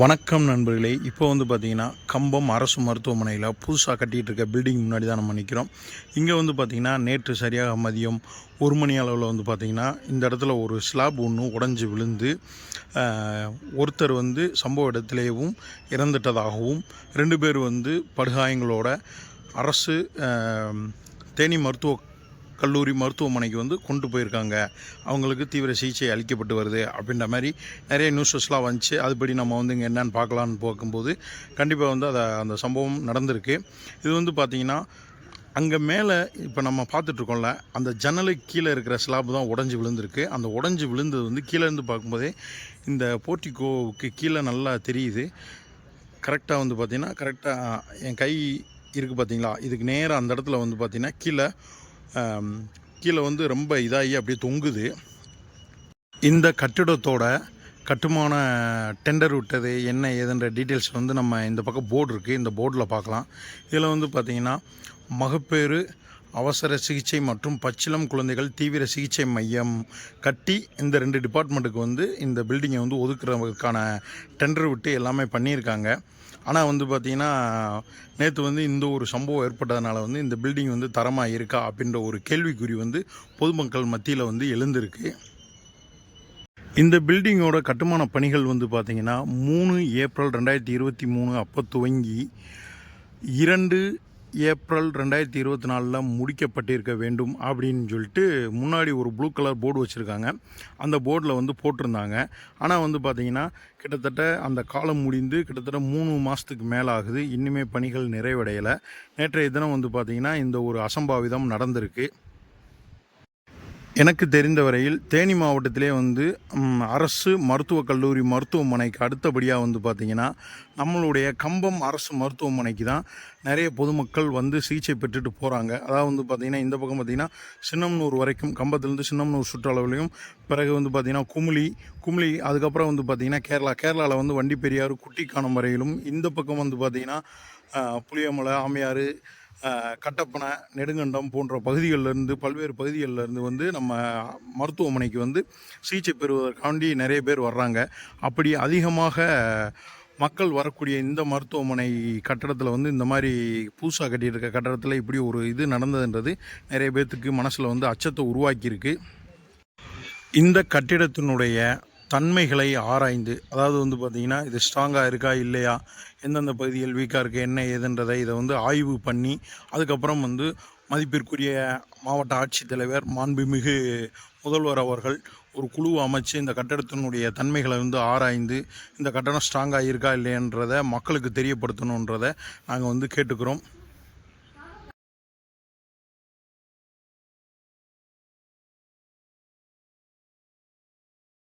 வணக்கம் நண்பர்களே. இப்போ வந்து பார்த்தீங்கன்னா கம்பம் அரசு மருத்துவமனையில் புதுசாக கட்டிகிட்டு இருக்க பில்டிங் முன்னாடி தான் நம்ம நிற்கிறோம் இங்கே வந்து பார்த்திங்கன்னா நேற்று சரியாக மதியம் ஒரு மணி அளவில் வந்து பார்த்திங்கன்னா இந்த இடத்துல ஒரு ஸ்லாப் ஒன்று உடஞ்சி விழுந்து ஒருத்தர் வந்து சம்பவ இடத்திலேயும் இறந்துட்டதாகவும் ரெண்டு பேர் வந்து படுகாயங்களோட அரசு தேனி மருத்துவ கல்லூரி மருத்துவமனைக்கு வந்து கொண்டு போயிருக்காங்க. அவங்களுக்கு தீவிர சிகிச்சை அளிக்கப்பட்டு வருது அப்படின்ற மாதிரி நிறைய நியூஸஸ்லாம் வந்துச்சு. அதுபடி நம்ம வந்து இங்கே என்னென்னு பார்க்கலான்னு பார்க்கும்போது கண்டிப்பாக வந்து அதை அந்த சம்பவம் நடந்திருக்கு. இது வந்து பார்த்திங்கன்னா அங்கே மேலே இப்போ நம்ம பார்த்துட்ருக்கோம்ல அந்த ஜன்னலுக்கு கீழே இருக்கிற ஸ்லாப் தான் உடஞ்சி விழுந்திருக்கு. அந்த உடஞ்சி விழுந்தது வந்து கீழே இருந்து பார்க்கும்போதே இந்த போர்ட்டிகோவுக்கு கீழே நல்லா தெரியுது. கரெக்டாக வந்து பார்த்திங்கன்னா கரெக்டாக என் கை இருக்குது பார்த்தீங்களா இதுக்கு நேராக அந்த இடத்துல வந்து பார்த்திங்கன்னா கீழே கீழே வந்து ரொம்ப இதாகி அப்படியே தொங்குது. இந்த கட்டிடத்தோட கட்டுமான டெண்டர் விட்டது என்ன ஏதுன்ற டீட்டெயில்ஸ் வந்து நம்ம இந்த பக்கம் போர்டு இருக்குது இந்த போர்டில் பார்க்கலாம். இதில் வந்து பார்த்திங்கன்னா மகப்பேறு அவசர சிகிச்சை மற்றும் பச்சிளம் குழந்தைகள் தீவிர சிகிச்சை மையம் கட்டி இந்த ரெண்டு டிபார்ட்மெண்ட்டுக்கு வந்து இந்த பில்டிங்கை வந்து ஒதுக்குறதுக்கான டெண்டர் விட்டு எல்லாமே பண்ணியிருக்காங்க. ஆனால் வந்து பார்த்திங்கன்னா நேற்று வந்து இந்த ஒரு சம்பவம் ஏற்பட்டதுனால வந்து இந்த பில்டிங் வந்து தரமாக இருக்கா அப்படின்ற ஒரு கேள்விக்குறி வந்து பொதுமக்கள் மத்தியில் வந்து எழுந்திருக்கு. இந்த பில்டிங்கோட கட்டுமான பணிகள் வந்து பார்த்திங்கன்னா மூணு ஏப்ரல் ரெண்டாயிரத்தி இருபத்தி மூணு அப்போ துவங்கி இரண்டு ஏப்ரல் ரெண்டாயிரத்தி இருபத்தி நாலில் முடிக்கப்பட்டிருக்க வேண்டும் அப்படின்னு சொல்லிட்டு முன்னாடி ஒரு ப்ளூ கலர் போர்டு வச்சுருக்காங்க. அந்த போர்டில் வந்து போட்டிருந்தாங்க. ஆனால் வந்து பார்த்திங்கன்னா கிட்டத்தட்ட அந்த காலம் முடிந்து கிட்டத்தட்ட மூணு மாதத்துக்கு மேலே ஆகுது. இன்னுமே பணிகள் நிறைவடையலை. நேற்றைய தினம் வந்து பார்த்திங்கன்னா இந்த ஒரு அசம்பாவிதம் நடந்திருக்கு. எனக்கு தெரிந்த வரையில் தேனி மாவட்டத்திலே வந்து அரசு மருத்துவக் கல்லூரி மருத்துவமனைக்கு அடுத்தபடியாக வந்து பார்த்திங்கன்னா நம்மளுடைய கம்பம் அரசு மருத்துவமனைக்கு தான் நிறைய பொதுமக்கள் வந்து சிகிச்சை பெற்றுட்டு போகிறாங்க அதாவது வந்து பார்த்திங்கன்னா இந்த பக்கம் பார்த்திங்கன்னா சின்னம்னூர் வரைக்கும் கம்பத்துலேருந்து சின்னம்னூர் சுற்றளவுலையும் பிறகு வந்து பார்த்திங்கன்னா குமிளி குமிளி அதுக்கப்புறம் வந்து பார்த்திங்கன்னா கேரளா கேரளாவில் வந்து வண்டி பெரியாறு குட்டிக்கானம் வரையிலும் இந்த பக்கம் வந்து பார்த்திங்கன்னா புளியமலை ஆமையாறு கட்டப்பனை நெடுங்கண்டம் போன்ற பகுதிகளிலிருந்து பல்வேறு பகுதிகளிலிருந்து வந்து நம்ம மருத்துவமனைக்கு வந்து சிகிச்சை பெறுவதற்காண்டி நிறைய பேர் வர்றாங்க. அப்படி அதிகமாக மக்கள் வரக்கூடிய இந்த மருத்துவமனை கட்டடத்தில் வந்து இந்த மாதிரி புதுசாக கட்டியிருக்க கட்டடத்தில் இப்படி ஒரு இது நடந்ததுன்றது நிறைய பேர்த்துக்கு மனசில் வந்து அச்சத்தை உருவாக்கியிருக்கு. இந்த கட்டிடத்தினுடைய தன்மைகளை ஆராய்ந்து அதாவது வந்து பார்த்திங்கன்னா இது ஸ்ட்ராங்காக இருக்கா இல்லையா எந்தெந்த பகுதிகள் வீக்காக இருக்குது என்ன ஏதுன்றதை இதை வந்து ஆய்வு பண்ணி அதுக்கப்புறம் வந்து மதிப்பிற்குரிய மாவட்ட ஆட்சித்தலைவர் மாண்புமிகு முதல்வர் அவர்கள் ஒரு குழு அமைச்சு இந்த கட்டடத்தினுடைய தன்மைகளை வந்து ஆராய்ந்து இந்த கட்டடம் ஸ்ட்ராங்காக இருக்கா இல்லையன்றதை மக்களுக்கு தெரியப்படுத்தணுன்றதை நாங்கள் வந்து கேட்டுக்கிறோம்.